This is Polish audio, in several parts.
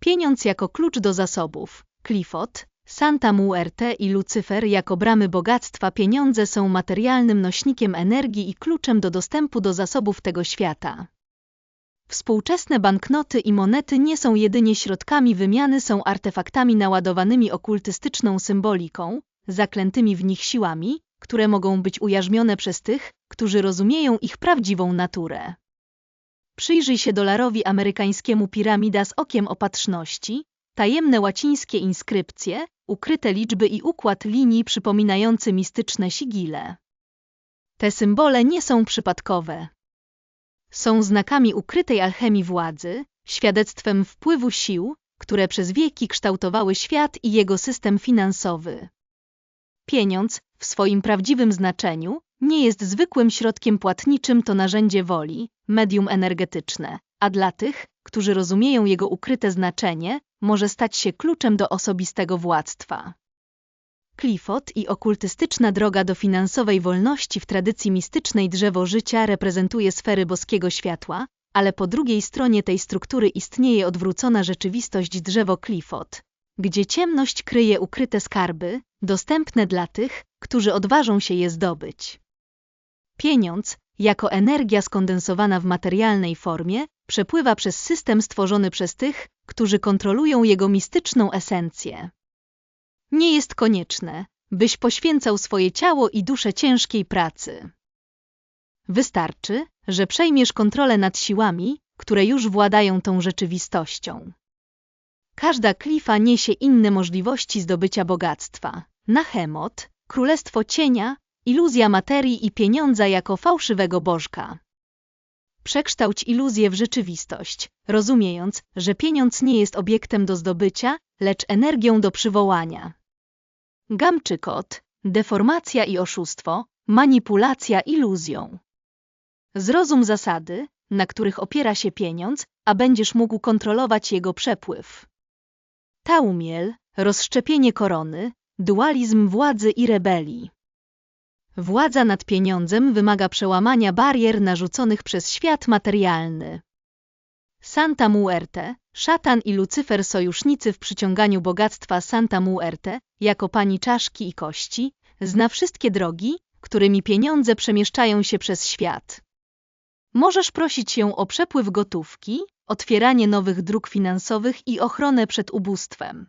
Pieniądz jako klucz do zasobów. Clifford, Santa Muerte i Lucyfer jako bramy bogactwa pieniądze są materialnym nośnikiem energii i kluczem do dostępu do zasobów tego świata. Współczesne banknoty i monety nie są jedynie środkami wymiany, są artefaktami naładowanymi okultystyczną symboliką, zaklętymi w nich siłami, które mogą być ujarzmione przez tych, którzy rozumieją ich prawdziwą naturę. Przyjrzyj się dolarowi amerykańskiemu piramida z okiem opatrzności, tajemne łacińskie inskrypcje, ukryte liczby i układ linii przypominający mistyczne sigile. Te symbole nie są przypadkowe. Są znakami ukrytej alchemii władzy, świadectwem wpływu sił, które przez wieki kształtowały świat i jego system finansowy. Pieniądz, w swoim prawdziwym znaczeniu, nie jest zwykłym środkiem płatniczym, to narzędzie woli, medium energetyczne, a dla tych, którzy rozumieją jego ukryte znaczenie, może stać się kluczem do osobistego władztwa. Clifford i okultystyczna droga do finansowej wolności w tradycji mistycznej drzewo życia reprezentuje sfery boskiego światła, ale po drugiej stronie tej struktury istnieje odwrócona rzeczywistość drzewo Clifford, gdzie ciemność kryje ukryte skarby, dostępne dla tych, którzy odważą się je zdobyć. Pieniądz, jako energia skondensowana w materialnej formie, przepływa przez system stworzony przez tych, którzy kontrolują jego mistyczną esencję. Nie jest konieczne, byś poświęcał swoje ciało i duszę ciężkiej pracy. Wystarczy, że przejmiesz kontrolę nad siłami, które już władają tą rzeczywistością. Każda klifa niesie inne możliwości zdobycia bogactwa. Nahemot, królestwo cienia, iluzja materii i pieniądza jako fałszywego bożka. Przekształć iluzję w rzeczywistość, rozumiejąc, że pieniądz nie jest obiektem do zdobycia, lecz energią do przywołania. Gamczykot, deformacja i oszustwo, manipulacja iluzją. Zrozum zasady, na których opiera się pieniądz, a będziesz mógł kontrolować jego przepływ. Taumiel, rozszczepienie korony, dualizm władzy i rebelii. Władza nad pieniądzem wymaga przełamania barier narzuconych przez świat materialny. Santa Muerte, szatan i Lucyfer sojusznicy w przyciąganiu bogactwa Santa Muerte, jako pani czaszki i kości, zna wszystkie drogi, którymi pieniądze przemieszczają się przez świat. Możesz prosić ją o przepływ gotówki, otwieranie nowych dróg finansowych i ochronę przed ubóstwem.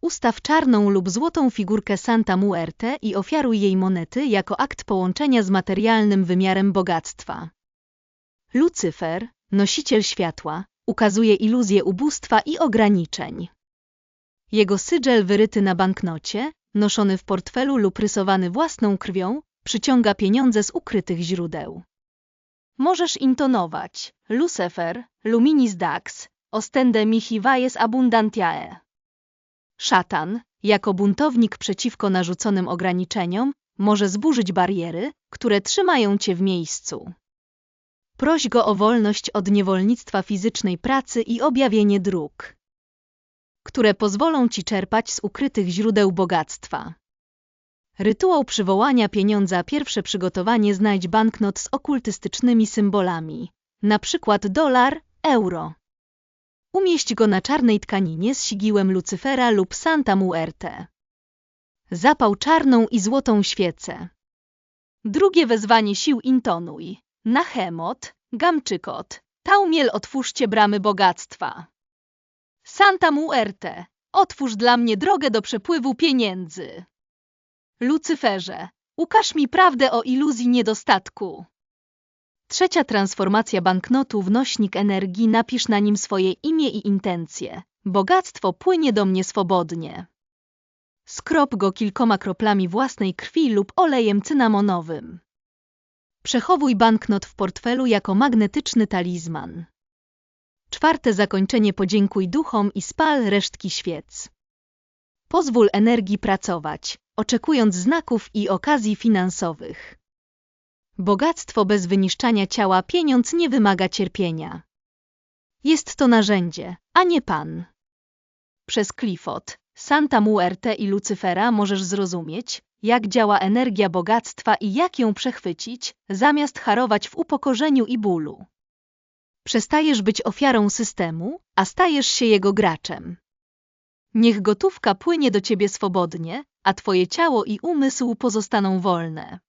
Ustaw czarną lub złotą figurkę Santa Muerte i ofiaruj jej monety jako akt połączenia z materialnym wymiarem bogactwa. Lucyfer, nosiciel światła, ukazuje iluzję ubóstwa i ograniczeń. Jego sydżel wyryty na banknocie, noszony w portfelu lub rysowany własną krwią, przyciąga pieniądze z ukrytych źródeł. Możesz intonować Lucifer, Luminis Dax, ostende mihi vaies abundantiae. Szatan, jako buntownik przeciwko narzuconym ograniczeniom, może zburzyć bariery, które trzymają cię w miejscu. Proś go o wolność od niewolnictwa fizycznej pracy i objawienie dróg, które pozwolą ci czerpać z ukrytych źródeł bogactwa. Rytuał przywołania pieniądza pierwsze przygotowanie znajdź banknot z okultystycznymi symbolami, na przykład dolar, euro. Umieść go na czarnej tkaninie z sigiłem Lucyfera lub Santa Muerte. Zapał czarną i złotą świecę. Drugie wezwanie sił intonuj. Nahemot, Gamczykot, Taumiel otwórzcie bramy bogactwa. Santa Muerte, otwórz dla mnie drogę do przepływu pieniędzy. Lucyferze, ukaż mi prawdę o iluzji niedostatku. Trzecia transformacja banknotu w nośnik energii napisz na nim swoje imię i intencje. Bogactwo płynie do mnie swobodnie. Skrop go kilkoma kroplami własnej krwi lub olejem cynamonowym. Przechowuj banknot w portfelu jako magnetyczny talizman. Czwarte zakończenie podziękuj duchom i spal resztki świec. Pozwól energii pracować, oczekując znaków i okazji finansowych. Bogactwo bez wyniszczania ciała pieniądz nie wymaga cierpienia. Jest to narzędzie, a nie pan. Przez Clifford, Santa Muerte i Lucyfera możesz zrozumieć, jak działa energia bogactwa i jak ją przechwycić, zamiast harować w upokorzeniu i bólu. Przestajesz być ofiarą systemu, a stajesz się jego graczem. Niech gotówka płynie do ciebie swobodnie, a twoje ciało i umysł pozostaną wolne.